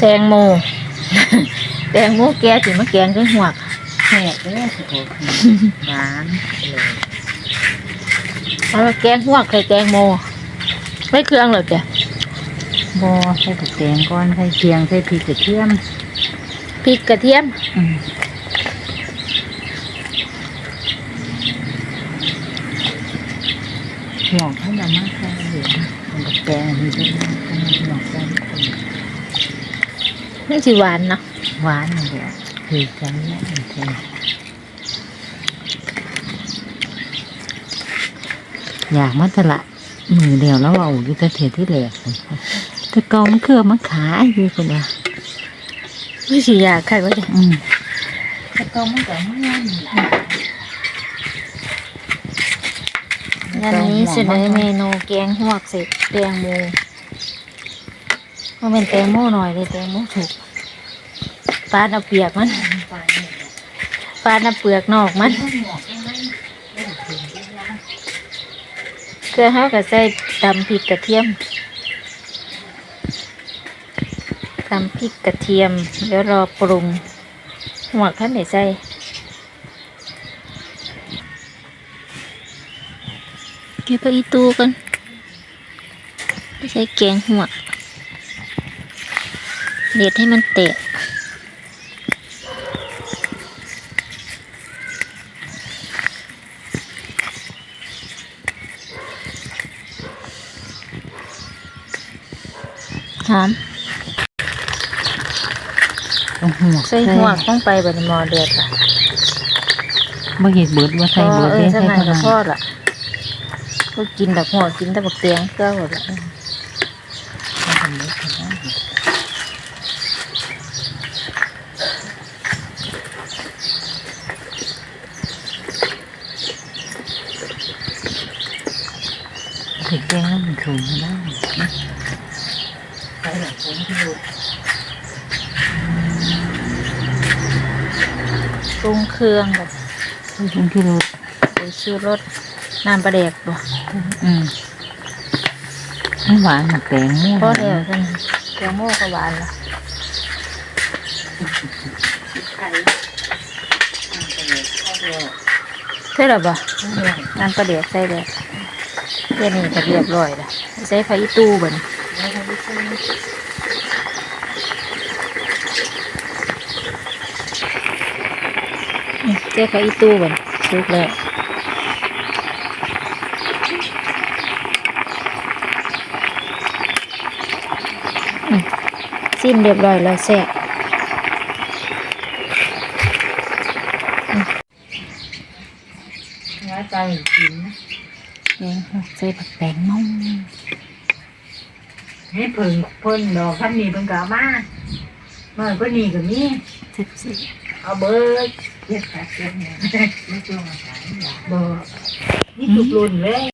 แตงโม แตงโมแกสิมาแกงด้วยหัวกแหกเลยสิโอ้หวานเลยเอามาแกงหัวกใส่แตงโม ไม่เครื่องเหรอจ้ะบอใส่ผักแตงก่อนใส่เคียงใส่พริกกระเทียมพริกกระเทียมอืมหยอกให้มันมากแค่เหลือมันกับแตงอันนี้ด้วยนะหยอกแตง นี่สิหวานเนาะหวานอย่างเดียวคือจังเนี่ยมันเป็นอยากมาตลาดมือเดียวแล้วเอาอยู่แต่เทียที่แหลกเลยแต่เกามันเครือมันขายอยู่คนละไม่สิอยากใครว่าจ้ะอืมแต่เกามันก็ไม่ง่ายอันนี้เสนอเมนูแกงหัวกใส่แตงโม มันเป็นแตงโมหน่อยเลยแตงโมถูกปาดเอาเปียกมันปาดเอาเปลือกนอกมันเพื่อเขาก็ใส่ตำพริกกระเทียมตำพริกกระเทียมเดี๋ยวรอปรุงหัวกท่านไหนใส่เก็บไปอีตูกันไม่ใช่แกงหัว เด็ดให้มันเตะหอมต้องหัวใส่หัวกต้องไปบัดนหมอเดือดละบ่เห็ดเบิดว่าใส่เบิดเอได้อใส่ใช่ไหมเท่ากับนั้นพ่อละก็กินแต่หัวกินแต่บักเตียงก็หมดละ ถึงแกงแล้วมันสูงได้ใส่หลังฝนที่ดูปรุงเครื่องแบบฝนที่ดูใส่ชูรสน้ำปลาแดกตัวอืมมันหวานหมักแตงโมพ่อเดียวกันแกงโม่ก็หวานละใช่หรอปะน้ำปลาแดกใส่แดก แค่นี้ก็เรียบร้อยละใส่ไฟอีตู้บัดนอืมใส่ไฟอีตู้บัดนสุกแล้วซิมเรียบร้อยแล้วแซ่บไว้ใจกินนะ แกงหัวใส่ผักแตงโมให้เพิ่งเพิ่นดอกพันนี่เพิ่นก็เอามาเมื่อก็นี่ก็มีสิบสี่เอาเบิดเจ็ดแปดเจ็ดเนี่ยไม่ช่วงอาหารเบอร์นี่ทุกรุ่นเลย